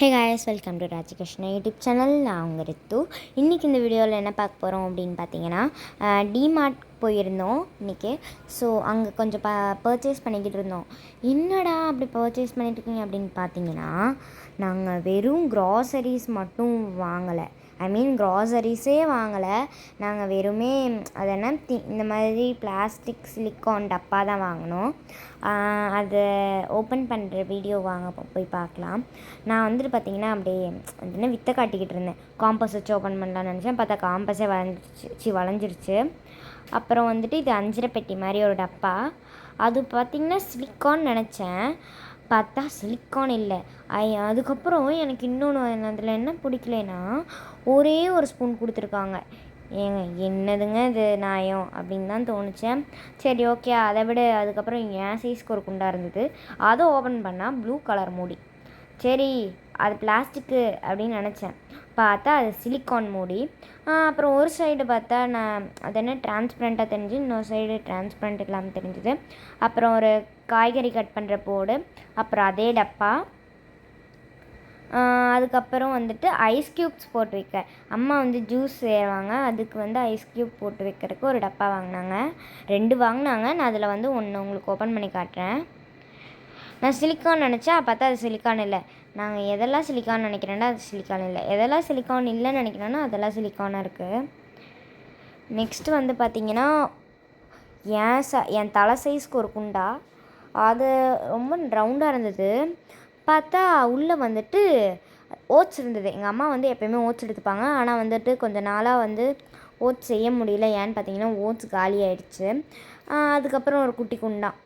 Hey guys welcome to Rajakrishna YouTube channel நான் உங்கள் ரித்து. இன்றைக்கி இந்த வீடியோவில் என்ன பார்க்க போகிறோம் அப்படின்னு பார்த்தீங்கன்னா டிமார்ட் போயிருந்தோம் இன்றைக்கி ஸோ அங்கே கொஞ்சம் ப பர்ச்சேஸ் பண்ணிக்கிட்டு இருந்தோம். என்னடா அப்படி பர்ச்சேஸ் பண்ணிட்டு இருக்கீங்க அப்படின்னு பார்த்தீங்கன்னா நாங்கள் வெறும் க்ராசரிஸ் மட்டும் வாங்கலை. ஐ மீன் க்ராசரிஸே வாங்கலை. நாங்கள் வெறுமே அது என்ன தி இந்த மாதிரி பிளாஸ்டிக் சிலிக்கான் டப்பா தான் வாங்கினோம். அதை ஓப்பன் பண்ணுற வீடியோ வாங்க போய் பார்க்கலாம். நான் வந்துட்டு பார்த்தீங்கன்னா அப்படியே என்ன வித்தை காட்டிக்கிட்டு இருந்தேன். காம்பஸ் வச்சு ஓப்பன் பண்ணலாம்னு நினச்சேன். பார்த்தா காம்பஸே வளைஞ்சிச்சு வளைஞ்சிருச்சு அப்புறம் வந்துட்டு இது அஞ்சரை பெட்டி மாதிரி ஒரு டப்பா. அது பார்த்திங்கன்னா சிலிக்கான் நினச்சேன். பார்த்தா சிலிக்கான் இல்லை. ஐ அதுக்கப்புறம் எனக்கு இன்னொன்று அதில் என்ன பிடிக்கலன்னா ஒரே ஒரு ஸ்பூன் கொடுத்துருக்காங்க. ஏங்க என்னதுங்க இது நியாயம் அப்படின்னு தான் தோணுச்சேன் சரி ஓகே அதை விட. அதுக்கப்புறம் என் சைஸ்க்கு ஒரு குண்டா இருந்தது. அதை ஓப்பன் பண்ணால் ப்ளூ கலர் மூடி. சரி அது பிளாஸ்டிக்கு அப்படின்னு நினச்சேன். பார்த்தா அது சிலிக்கான் மூடி. அப்புறம் ஒரு சைடு பார்த்தா நான் அது என்ன டிரான்ஸ்பரண்ட்டாக தெரிஞ்சு இன்னொரு சைடு டிரான்ஸ்பரண்ட் இல்லாமல் தெரிஞ்சுது. அப்புறம் ஒரு காய்கறி கட் பண்ணுற போர்டு அப்புறம் அதே டப்பா. அதுக்கப்புறம் வந்துட்டு ஐஸ் க்யூப்ஸ் போட்டு வைக்க. அம்மா வந்து ஜூஸ் செய்வாங்க. அதுக்கு வந்து ஐஸ் க்யூப் போட்டு வைக்கிறதுக்கு ஒரு டப்பா வாங்கினாங்க. ரெண்டு வாங்கினாங்க. நான் அதில் வந்து ஒன்று உங்களுக்கு ஓப்பன் பண்ணி காட்டுறேன். நான் சிலிக்கான் நினச்சா பார்த்தா அது சிலிக்கான் இல்லை. நாங்கள் எதெல்லாம் சிலிக்கான் நினைக்கிறேன்னா அது சிலிக்கான் இல்லை. எதெல்லாம் சிலிக்கான் இல்லைன்னு நினைக்கிறேன்னா அதெல்லாம் சிலிக்கானாக இருக்குது நெக்ஸ்ட்டு வந்து பார்த்திங்கன்னா என் ச என் தலை சைஸ்க்கு ஒரு குண்டா. அது ரொம்ப ரவுண்டாக இருந்தது. பார்த்தா உள்ளே வந்துட்டு ஓட்ஸ் இருந்தது. எங்கள் அம்மா வந்து எப்போயுமே ஓட்ஸ் எடுத்துப்பாங்க. ஆனால் வந்துட்டு கொஞ்ச நாளாக வந்து ஓட்ஸ் செய்ய முடியல. ஏன்னு பார்த்தீங்கன்னா ஓட்ஸ் காலி ஆயிடுச்சு. அதுக்கப்புறம் ஒரு குட்டி குண்டான்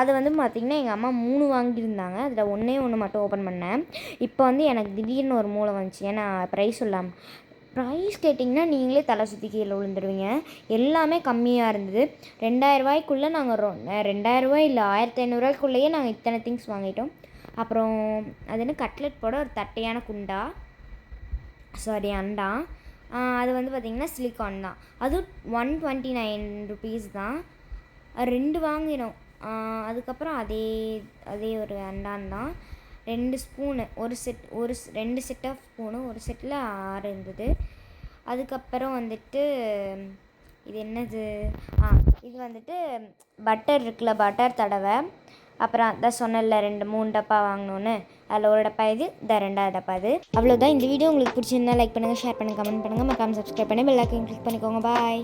அது வந்து பார்த்திங்கன்னா எங்கள் அம்மா மூணு வாங்கியிருந்தாங்க. அதில் ஒன்றே ஒன்று மட்டும் ஓப்பன் பண்ணேன். இப்போ வந்து எனக்கு திடீர்னு ஒரு மூளை வந்துச்சு. ஏன்னா ப்ரைஸ் சொல்லாமல் ப்ரைஸ் கேட்டிங்கன்னா நீங்களே தலை சுற்றி கீழே விழுந்துருவீங்க. எல்லாமே கம்மியாக இருந்தது. ரெண்டாயிரரூவாய்க்குள்ளே நாங்கள் ரொ ரெண்டாயிரரூவாய் இல்லை ஆயிரத்தி ஐநூறுரூவாய்க்குள்ளேயே நாங்கள் இத்தனை திங்ஸ் வாங்கிட்டோம். அப்புறம் அது என்ன கட்லெட் போட ஒரு தட்டையான குண்டா? சாரி அண்டா. அது வந்து பார்த்திங்கன்னா சிலிக்கான் தான். அதுவும் ஒன் டுவெண்ட்டி நைன் ருபீஸ் தான். ரெண்டு வாங்கினோம். அதுக்கப்புறம் அதே அதே ஒரு அண்டான் தான். ரெண்டு ஸ்பூனு ஒரு செட் ஒரு ரெண்டு செட் ஆஃப் ஸ்பூனு ஒரு செட்டில் ஆறு இருந்தது. அதுக்கப்புறம் வந்துட்டு இது என்னது? ஆ இது வந்துட்டு பட்டர் இருக்குல்ல பட்டர் தடவை. அப்புறம் அதான் சொன்னல ரெண்டு மூணு டப்பா வாங்கினோன்னு அதில் ஒரு டப்பா இது இந்த ரெண்டாவது டப்பா இது. அவ்வளோதான் இந்த வீடியோ உங்களுக்கு பிடிச்சிருந்தா லைக் பண்ணுங்கள் ஷேர் பண்ணுங்கள் கமெண்ட் பண்ணுங்கள் மறக்காம சப்ஸ்கிரைப் பண்ணி பெல் ஐக்கன் கிளிக் பண்ணிக்கோங்க. பாய்